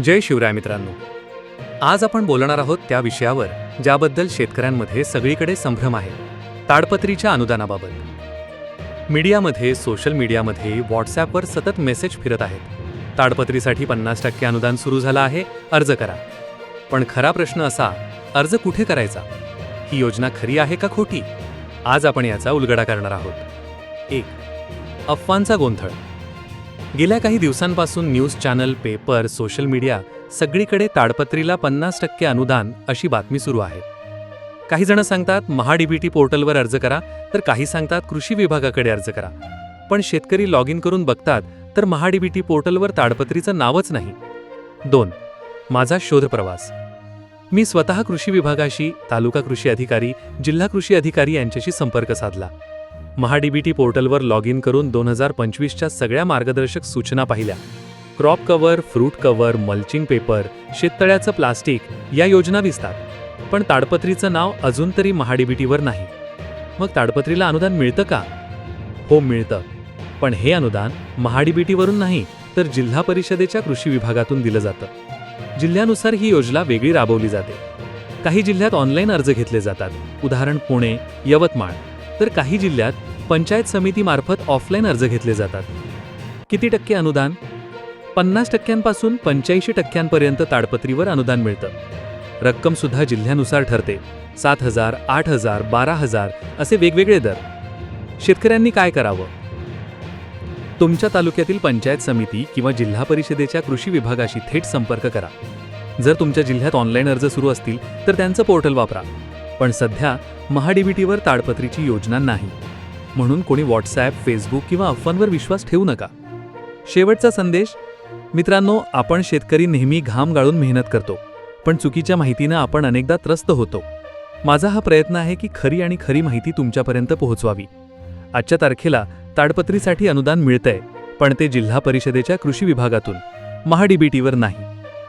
जय शिवराय मित्रांनो. आज आपण बोलणार आहोत त्या विषयावर ज्याबद्दल शेतकऱ्यांमध्ये सगळीकडे संभ्रम आहे ताडपत्रीच्या अनुदानाबाबत. मीडियामध्ये सोशल मीडियामध्ये व्हॉट्सॲपवर सतत मेसेज फिरत आहेत. ताडपत्रीसाठी पन्नास टक्के अनुदान सुरू झालं आहे अर्ज करा. पण खरा प्रश्न असा अर्ज कुठे करायचा? ही योजना खरी आहे का खोटी? आज आपण याचा उलगडा करणार आहोत. एक अफवांचा गोंधळ. गेल्या काही दिवसांपासून news channel paper social media सगळीकडे ताडपत्रीला पन्नास टक्के अनुदान अशी बातमी सुरू आहे. काही जण सांगतात महाडीबीटी पोर्टलवर अर्ज करा तर काही सांगतात कृषी विभागाकडे अर्ज करा. पण शेतकरी लॉग इन करून बघतात तर महाडीबीटी पोर्टलवर ताडपत्रीचं नावच नाही. दोन माझा शोध प्रवास. मी स्वतः कृषी विभागाशी तालुका कृषी अधिकारी जिल्हा कृषी अधिकारी यांच्याशी संपर्क साधला. महाडीबीटी पोर्टलवर लॉग इन करून दोन हजार पंचवीसच्या सगळ्या मार्गदर्शक सूचना पाहिल्या. Crop cover fruit cover mulching paper शेततळ्याचं plastic या योजना दिसतात. पण ताडपत्रीचं नाव अजून तरी महाडीबीटीवर नाही. मग ताडपत्रीला अनुदान मिळतं का? हो मिळतं. पण हे अनुदान महाडीबीटीवरून नाही तर जिल्हा परिषदेच्या कृषी विभागातून दिलं जातं. जिल्ह्यानुसार ही योजना वेगळी राबवली जाते. काही जिल्ह्यात ऑनलाईन अर्ज घेतले जातात. उदाहरण पुणे यवतमाळ. तर काही जिल्ह्यात पंचायत समितीमार्फत ऑफलाईन अर्ज घेतले जातात. किती टक्के अनुदान? पन्नास टक्क्यांपासून पंच्याऐंशी टक्क्यांपर्यंत ताडपत्रीवर अनुदान मिळतं. रक्कम सुद्धा जिल्ह्यानुसार ठरते. सात हजार आठ हजार बारा हजार असे वेगवेगळे दर. शेतकऱ्यांनी काय करावं? तुमच्या तालुक्यातील पंचायत समिती किंवा जिल्हा परिषदेच्या कृषी विभागाशी थेट संपर्क करा. जर तुमच्या जिल्ह्यात ऑनलाईन अर्ज सुरू असतील तर त्यांचं पोर्टल वापरा. पण सध्या महाडीबीटीवर ताडपत्रीची योजना नाही. म्हणून कोणी व्हॉट्सॲप फेसबुक किंवा अफवांवर विश्वास ठेवू नका. शेवटचा संदेश मित्रांनो आपण शेतकरी नेहमी घाम गाळून मेहनत करतो पण चुकीच्या माहितीनं आपण अनेकदा त्रस्त होतो. माझा हा प्रयत्न आहे की खरी आणि खरी माहिती तुमच्यापर्यंत पोहोचवावी. आजच्या तारखेला ताडपत्रीसाठी अनुदान मिळतंय पण ते जिल्हा परिषदेच्या कृषी विभागातून महाडीबीटीवर नाही.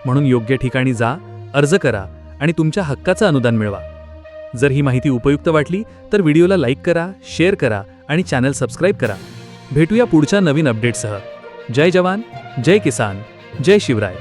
म्हणून योग्य ठिकाणी जा अर्ज करा आणि तुमच्या हक्काचं अनुदान मिळवा. जर ही माहिती उपयुक्त वाटली तर व्हिडिओला लाईक करा शेअर करा आणि चॅनल सबस्क्राईब करा. भेटूया पुढच्या नवीन अपडेटसह. जय जवान जय किसान जय शिवराय.